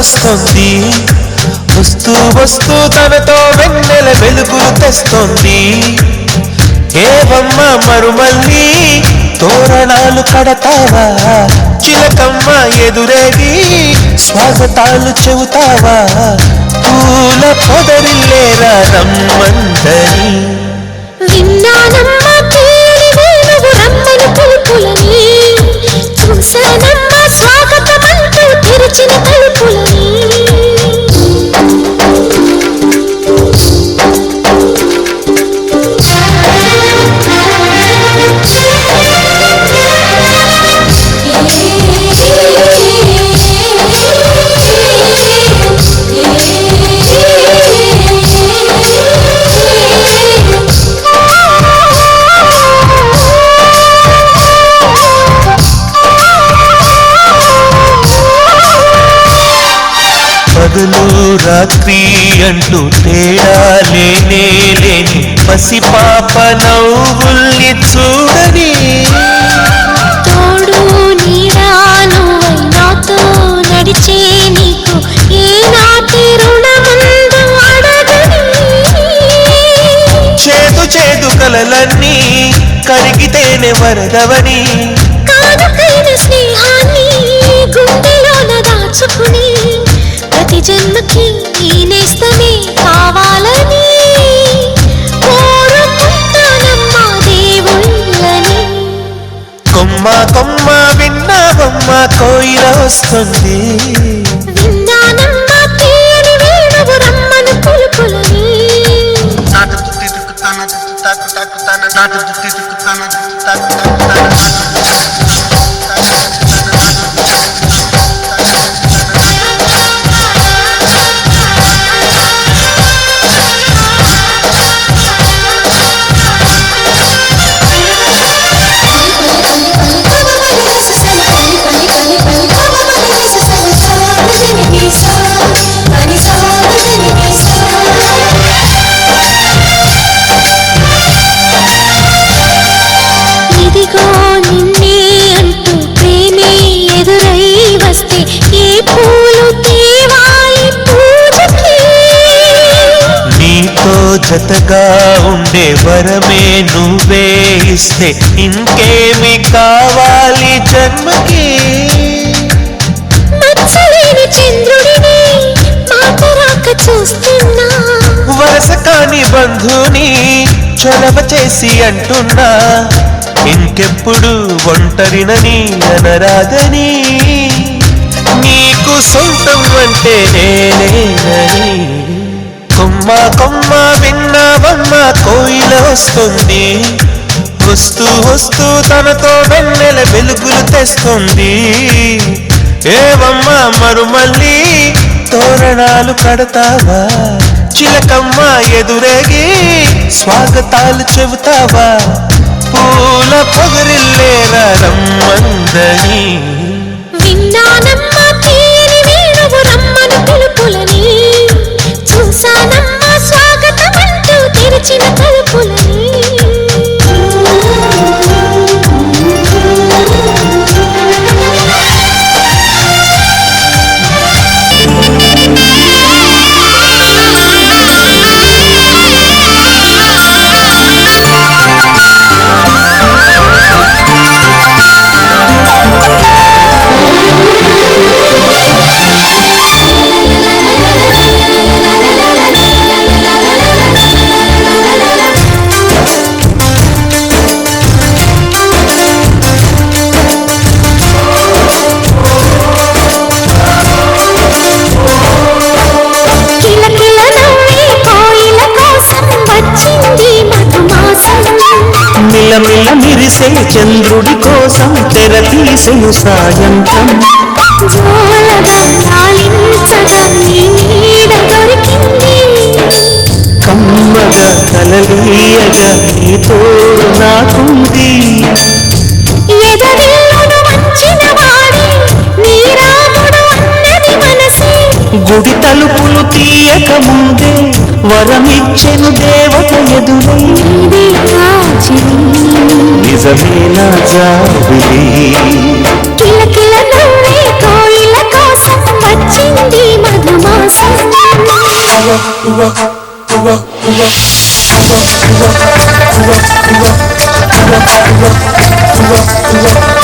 వస్తుంది. వస్తూ వస్తూ తనతో వెన్నెల వెలుగులు తెస్తుంది. ఏవమ్మ మరుమల్లి తోరణాలు కడతావా? చిలకమ్మ ఎదురేగి స్వాగతాలు చెబుతావా? పూల పొదరిల్లేరా రమ్మందని విన్నానమ్మా తేలి వేణువు రమ్మని పిలుపులని. చూశానమ్మా తెరిచిన తలుపులని రాత్రి అంటూ తేడా లేనే లేని పసిపాప నవ్వుల్ని చూడని. తోడు నీడా నువ్వై నాతో నడిచే నీకు రుణముందు అడగని. చేదు చేదు కలలన్నీ కరిగితేనే వరదవని. వస్తుంది నాటు తుత్తి తుక్కుతాన తుత్తు తాకు తాకుతాన నాటు తుక్కుతాన తుత్తు తాకు జతగా ఉండే వరమే నువ్వే ఇస్తే ఇంకేమి కావాలి జన్మకి? చంద్రుడిని చూస్తున్నా. వరస కాని బంధుని చొరవ చేసి అంటున్నా. ఇంకెప్పుడు ఒంటరినని అనరాదని. నీకు సొంతం అంటే నేనేనని. కొమ్మ కొమ్మ విన్నావమ్మ కోయిల వస్తుంది. వస్తూ వస్తూ తనతో వెన్నెల వెలుగులు తెస్తుంది. ఏవమ్మ మరుమల్లి తోరణాలు కడతావా? చిలకమ్మ ఎదురేగి స్వాగతాలు చెబుతావా? పూల పొగరిల్లేరా రమ్మందని. తెర సాయంత్రం జోలగా కమ్మగా కలలీయగా నాకుంది. గుడి తలుపులు తీయక ముందే వరమిచ్చెను దేవత ఎదురు నిజమేనా జాబిలి. కిలకిల నవ్వే కోయిల కోసం వచ్చింది మధుమాసం. ఎదురు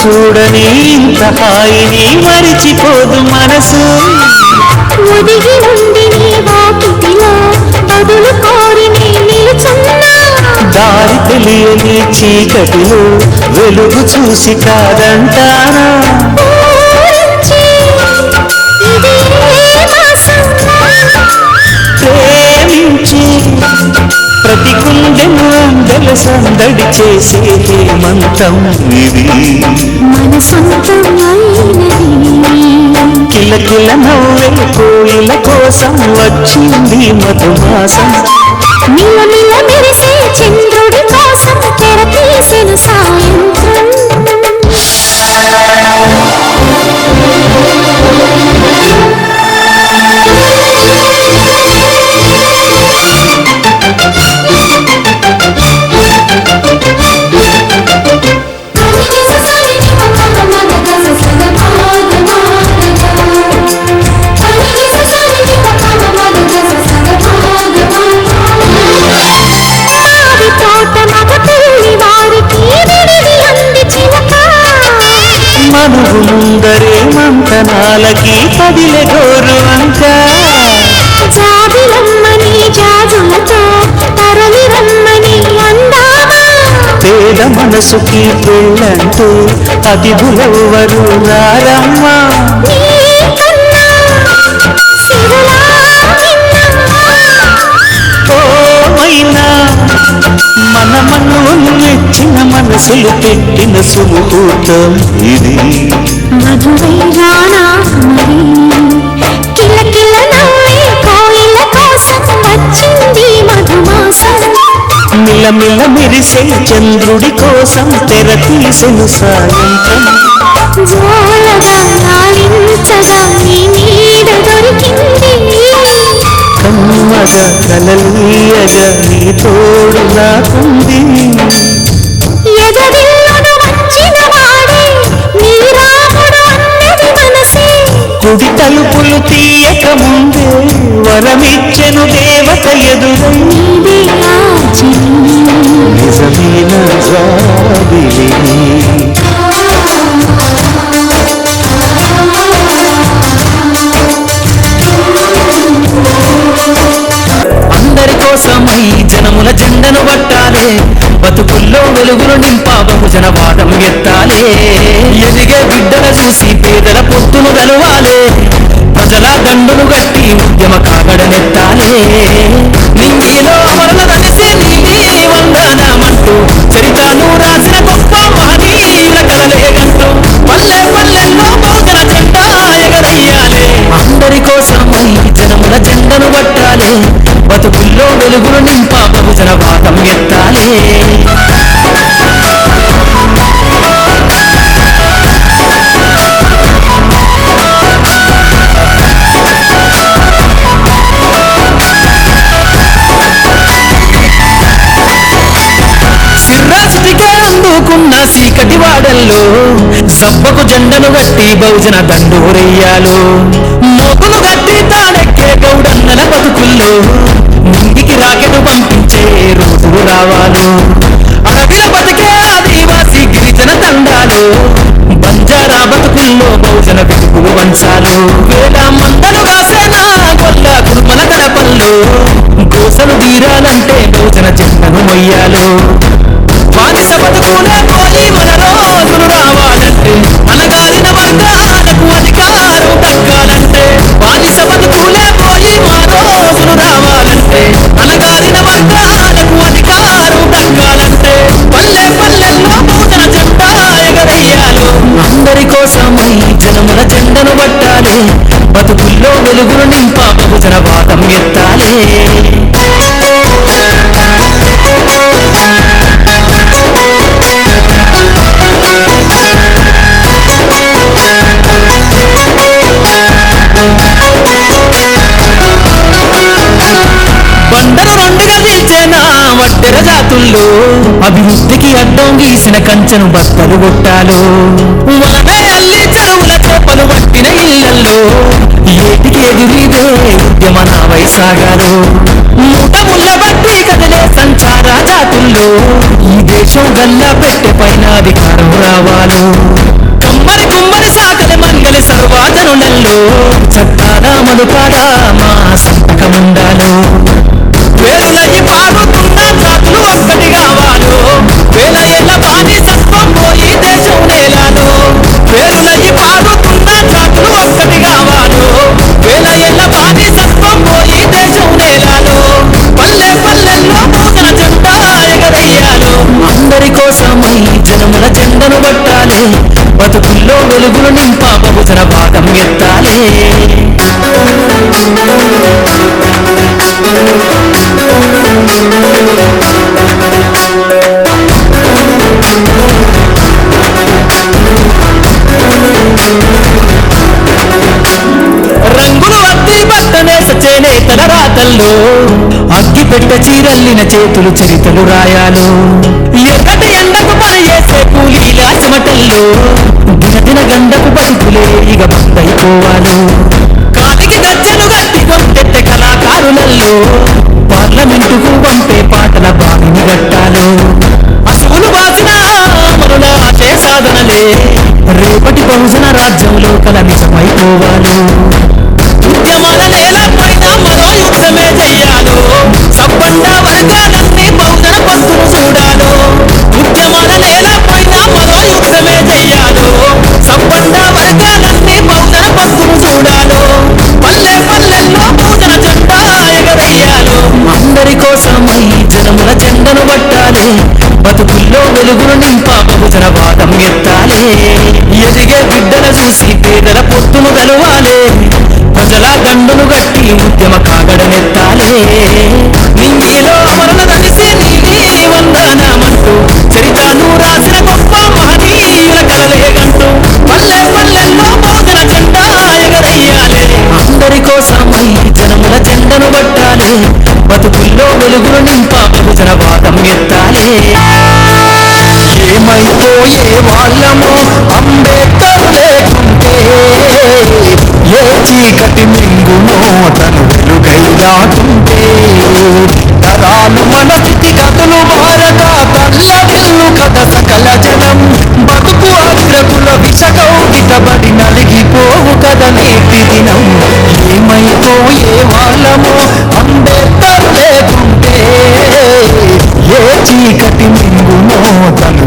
చూడని ఇంత హాయిని మరిచిపోదు మనసు. ఒదిగి ఉండి నీ వాకిటిలో బదులు కోరి నీ నిలుచున్నా. దారి తెలియని చీకటిలో వెలుగు చూసి కాదంటానా ప్రేమించి ప్రతి గుండెను అందెల సందడి చేసే హేమంతం ఇది. మన సొంతం అయినది కిలకిల నవ్వే కోయిల కోసం వచ్చింది మధుమాసం. మిలమిల మెరిసే చంద్రుడి కోసం తెర తీసిన సాయంత్రం. ముందరే మంతనాలకి పదిలె గోరు అంక జాబిలమ్మని జాజులతో తరలి రమ్మని అందామా పేద మనసుకి పెళ్ళంటూ అతిథులెవ్వరు రారమ్మా. మన మనువులు మెచ్చిన మనసులు పెట్టిన సుముహూర్తం ఇది. మిలమిల మెరిసే చంద్రుడి కోసం తెర తీసెను సాయంత్రం. జోలగా లాలించగా నీ నీడ దొరికింది కమ్మగా కలలీయగా నీ తోడు నాకుంది. కుడి తలుపులు తీయక ముందే వరమిచ్చెను దేవత ఎదురై. నిజమైన జాబిలి. జనముల పట్టాలే. బతుకుల్లో వెలుగులు నింపా బహుజన వాదం ఎత్తాలే. ఎదిగే బిడ్డల చూసి పేదల పొత్తును గలవాలే. ప్రజల దండును గట్టి ఉద్యమ కాగడనెత్తాలే నింగిలో అమరుల కలిసి నీ వందనమంటూ చరిత్రను రాసిన గొప్ప మహనీయుల కలలే గంటూ పల్లె పల్లెల్లో బహుజన జెండా ఎగరయ్యాలే అందరి కోసమై జనముల జెండను పట్టాలే. బతుకుల్లో వెలుగులు నింపా బహుజన వాదం ఎత్తాలే అందుకున్న సీకటి వాడల్లో సబ్బకు జెండను గట్టి బహుజన దండూరెయ్యాలు మోకులు గట్టి తాడెక్కే గౌడన్నల బతుకుల్లో ముంగికి పంపించే రోజు రావాలు. అడవిలో బతికే ఆదివాసి గిరిజన తండాలు బంజారా బతుకుల్లో బహుజన వెతుకులు వంచాలు. వేల మందలు కాసేనా గొల్ల కుర్మల గడపల్లో గోసలు తీరాలంటే బహుజన జెండను మొయ్యాలు. బానిస బతుకులు వడ్డెర అభివృద్ధికి అడ్డం గీసిన కంచెను బస్తలు కొట్టాలో. వలనే అల్లి చెరువుల చేపలు పట్టిన ఇళ్ళల్లో ఏటికి ఎదురీదే ఉద్యమ నా వైసాగాలో మూట ముళ్ళ బట్టి కదిలే సంచార జాతుల్లో ఈ దేశం గల్లా పెట్టె పైన అధికారం రావాలు. కమ్మరి కుమ్మరి సాకలి మంగలి సర్వాధనులలో చట్టాల మనుపాడా మా సంతకముండాలో. వేరులయ్యి పారుతున్న జాతులు ఒక్కటి వేల ఏళ్ళ బానిసత్వం పోయి దేశం నేలాలో. వేలులయ్యి పారుతున్న జాతులు ఒక్కటి కావాలో వేల ఏళ్ళ బానిసత్వం పోయి దేశం నేలాలో. పల్లె పల్లెల్లో పూజన జెండా ఎగరేయాలు అందరి కోసమై జనముల జెండను పట్టాలి. బతుకుల్లో వెలుగులు నింపా బహుజన భాగం ఎత్తాలి. రంగులు చేనేతల అగ్గి పెట్ట చీరల్లిన చేతులు చరితలు రాయాలు. ఎక్కడ ఎండకు పని చేసే కూలీల చెమటల్లో దినదిన గండకు బతుకులే ఇక బందైపోవాలు కాలికి గజ్జలు గట్టి కొట్టెట్టె కళాకారులల్లో పార్లమెంటుకు పంపే పాటల బావిని గట్టాలు. అసలు వాసిన అమరుల ఆశయ సాధనలే రేపటి బహుజన రాజ్యంలో కల నిజమైపోవాలి. నింప బహుజన వాదం ఎత్తాలి. ఎదిగే బిడ్డల చూసి పేదల పొత్తును గెలవాలి ప్రజల గండును గట్టి ఉద్యమ కాగడనెత్తాలే నింగిలో అమరుల కలిసి నీటి వందనమంటూ చరితాను రాసిన గొప్ప మహనీయుల కలలేగంటూ పల్లె పల్లెల్లో బహుజన జెండా ఎగరయ్యాలే. అందరి కోసమై జనముల జెండను కట్టాలే బతుకుల్లో వెలుగులు నింప బహుజన వాదం పోయే వాళ్ళము అంబేద్కర్ లేకుంటే ఏ చీకటి మింగునో తను వెలుగైలాటుంటే తరాలు మన స్థితి కథలు భారత తల్లడిల్లు కథ సకల జనం బతుకు అగ్రకుల విషకౌకితబడి నలిగిపోవు కథ నేటి దినం. ఏమైపోయే వాళ్ళము అంబేద్కర్ లేకుంటే ఏ చీకటి మింగునో తను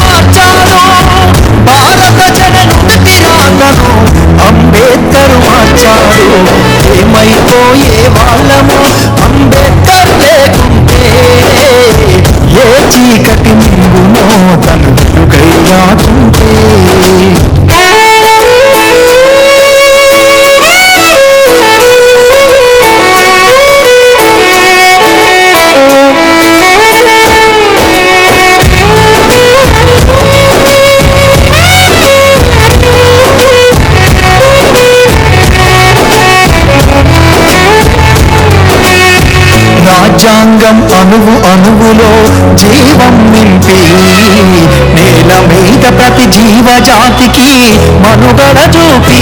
మార్చారు భారత జననుడి రాతను అంబేద్కర్ మార్చాడు. ఏమైపోయే వాళ్ళము? అంబేద్కర్ లేకుంటే ఏ చీకటి మింగునో? జాతికి మనుగడ చూపి.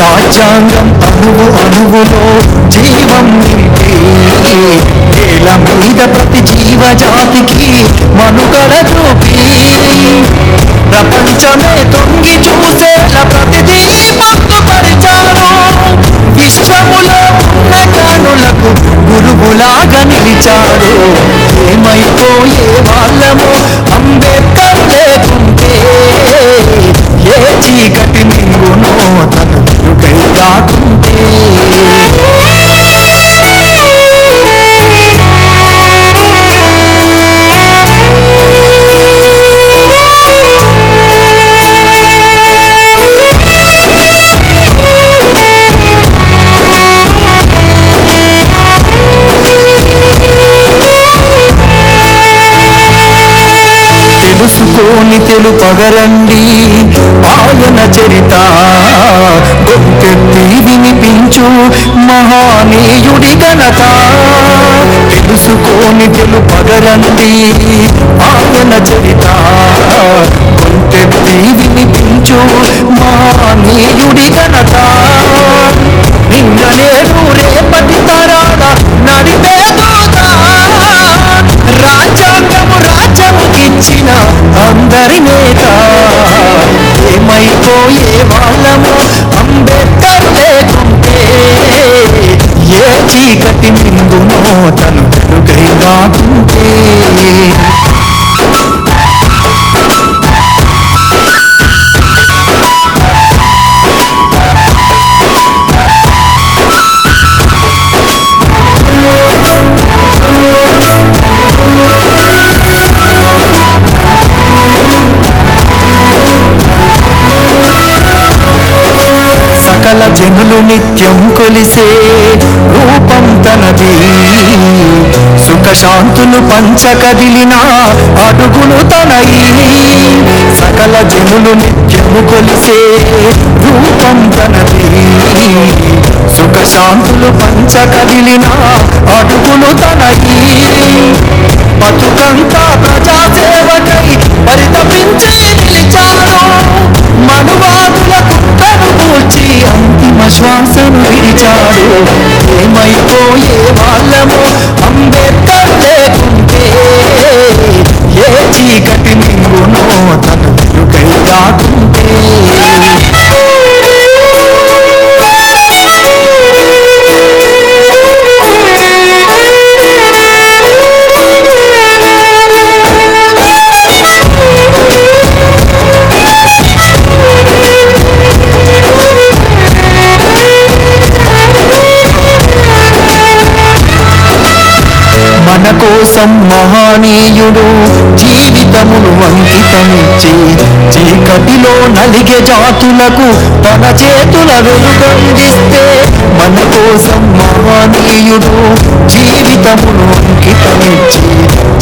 రాజ్యాంగం అణువు అణువులో జీవం నింపి. నేల మీద ప్రతి జీవజాతికి మనుగడ చూపి. ప్రపంచమే తొంగి చూసేలా ప్రతిదీ పొందుపరిచాడు విశ్వములో ఉన్న జ్ఞానులకు గురువులాగా నిలిచారు. ఏమైపోయే వాళ్ళము చీకటి మింగునో తన వెలుగై రాకుంటే తెలుసుకోని తెలుపగరండి. ఆయన చరిత గొప్పెత్తి వినిపించు మహానీయుడి ఘనత. తెలుసుకోని తెలుపగరండి. ఆయన చరిత గొంతెత్తి వినిపించు మహానీయుడి ఘనత. నిన్న నేడు రేపటి తరాల నడిపే రాజా రాజ్యాంగము రాజ్యముకిచ్చిన అందరి నిత్యం కొలిసే రూపం తనది. సుఖశాంతులు పంచ కదిలిన అడుగులు తనయి సకల జనులు నిత్యము కొలిసే రూపం తనది. సుఖశాంతులు పంచ కదిలిన అడుగులు తనయి బతుకంతా ప్రజాసేవకై పరితపించి నిలిచారు. మనువాదుల కుక్కను కూల్చి ప్రేమ శ్వాసను విడిచాడు ఏమైపోయే వాళ్ళము అంబేద్కర్ లేకుంటే ఏ చీకటి నింగునో తన వెలుగై రాకుంటే మహనీయుడు జీవితమును అంకితమిచ్చి చీకటిలో నలిగే జాతులకు తన చేతుల వెలుగందిస్తే మన కోసం మహనీయుడు జీవితమును అంకితమిచ్చి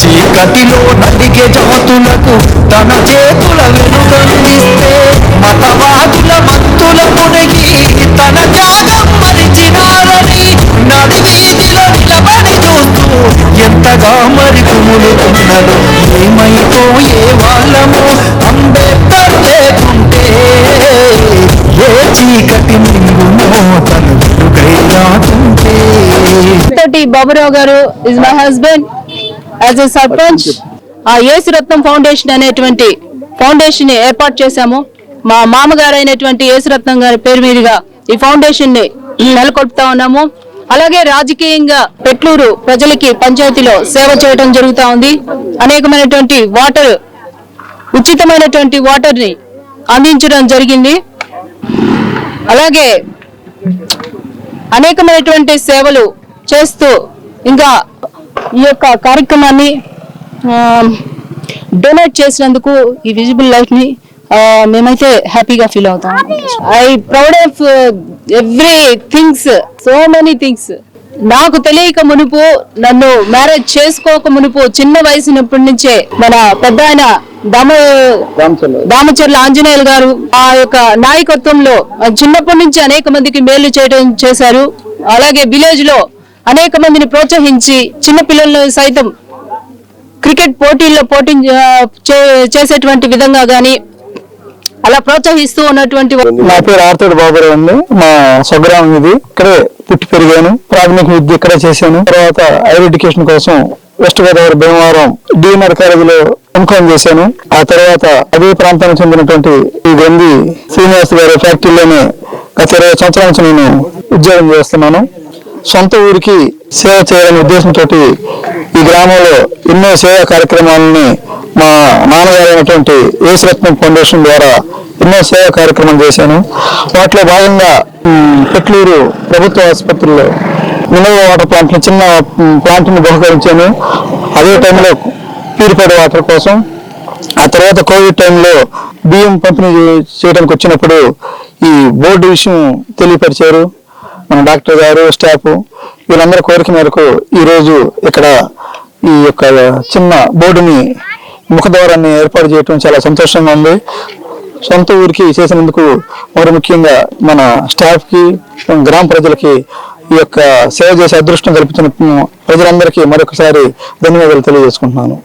చీకటిలో నలిగే జాతులకు తన చేతుల వెలుగందిస్తే మతవాదుల మత్తుల మునిగి కుములుతున్నదో ఏమైపోయే వాళ్ళము అంబేద్కర్ లేకుంటే ఏ చీకటి మింగునో తను వెలుగై తోటి బాబురావు గారు is my husband as a sarpanch ఆ యేసు రత్నం ఫౌండేషన్ అనేటువంటి ఫౌండేషన్ని ఏర్పాటు చేశాము. మా మామగారు అయినటువంటి యేసురత్నం గారి పేరు మీదుగా ఈ ఫౌండేషన్ని నెలకొల్పుతా ఉన్నాము. అలాగే రాజకీయంగా పెట్లూరు ప్రజలకి పంచాయతీలో సేవ చేయడం జరుగుతా ఉంది. అనేకమైనటువంటి వాటర్ ఉచితమైనటువంటి వాటర్ని అందించడం జరిగింది. అలాగే అనేకమైనటువంటి సేవలు చేస్తూ ఇంకా ఈ యొక్క కార్యక్రమాన్ని డొనేట్ చేసినందుకు ఈ విజిబుల్ లైఫ్ని మేమైతే హ్యాపీగా ఫీల్ అవుతాం. I proud of every things so many things. నాకు తెలియక మునుపు నన్ను మ్యారేజ్ చేసుకోక మునుపు చిన్న వయసునప్పటి నుంచే మన పెద్ద ఆయన దామ దామచర్ల ఆంజనేయులు గారు ఆ యొక్క నాయకత్వంలో చిన్నప్పటి నుంచి అనేక మందికి మేలు చేయడం చేశారు. అలాగే విలేజ్లో అనేక మందిని ప్రోత్సహించి చిన్న పిల్లలను సైతం క్రికెట్ పోటీల్లో పోటీ చేసేటువంటి విధంగా గాని అలా ప్రోత్సహిస్తూ ఉన్నటువంటి నా పేరు ఆర్తోడు బాబురావు అండి. మా స్వగ్రామం ఇది. ఇక్కడే పుట్టి పెరిగాను. ప్రాథమిక విద్య ఇక్కడే చేశాను. తర్వాత హైర్ ఎడ్యుకేషన్ కోసం వెస్ట్ గోదావరి భీమవరం డిఎన్ఆర్ కాలేజీలో ఎంకామ్ చేశాను. ఆ తర్వాత అదే ప్రాంతానికి చెందినటువంటి ఈ గంది శ్రీనివాస్ గారి ఫ్యాక్టరీలోనే గత ఇరవై సంవత్సరాల నుంచి నేను ఉద్యోగం చేస్తున్నాను. సొంత ఊరికి సేవ చేయాలనే ఉద్దేశంతో ఈ గ్రామంలో ఎన్నో సేవా కార్యక్రమాలని మా నాన్నగారు అయినటువంటి యేసురత్నం ఫౌండేషన్ ద్వారా ఎన్నో సేవా కార్యక్రమం చేశాను. వాటిలో భాగంగా పెట్లూరు ప్రభుత్వ ఆసుపత్రిలో మినరల్ వాటర్ ప్లాంట్ని చిన్న ప్లాంట్ని బహుకరించాను. అదే టైంలో ప్యూరిఫైడ్ వాటర్ కోసం. ఆ తర్వాత కోవిడ్ టైంలో బియ్యం పంపిణీ చేయడానికి వచ్చినప్పుడు ఈ బోర్డు విషయం తెలియపరిచారు. మన డాక్టర్ గారు స్టాఫ్ వీళ్ళందరి కోరిక మేరకు ఈ రోజు ఇక్కడ ఈ యొక్క చిన్న బోర్డుని ముఖద్వారాన్ని ఏర్పాటు చేయడం చాలా సంతోషంగా ఉంది. సొంత ఊరికి చేసినందుకు మరి ముఖ్యంగా మన స్టాఫ్కి గ్రామ ప్రజలకి ఈ యొక్క సేవ చేసే అదృష్టం కల్పించిన ప్రజలందరికీ మరొకసారి ధన్యవాదాలు తెలియజేసుకుంటున్నాను.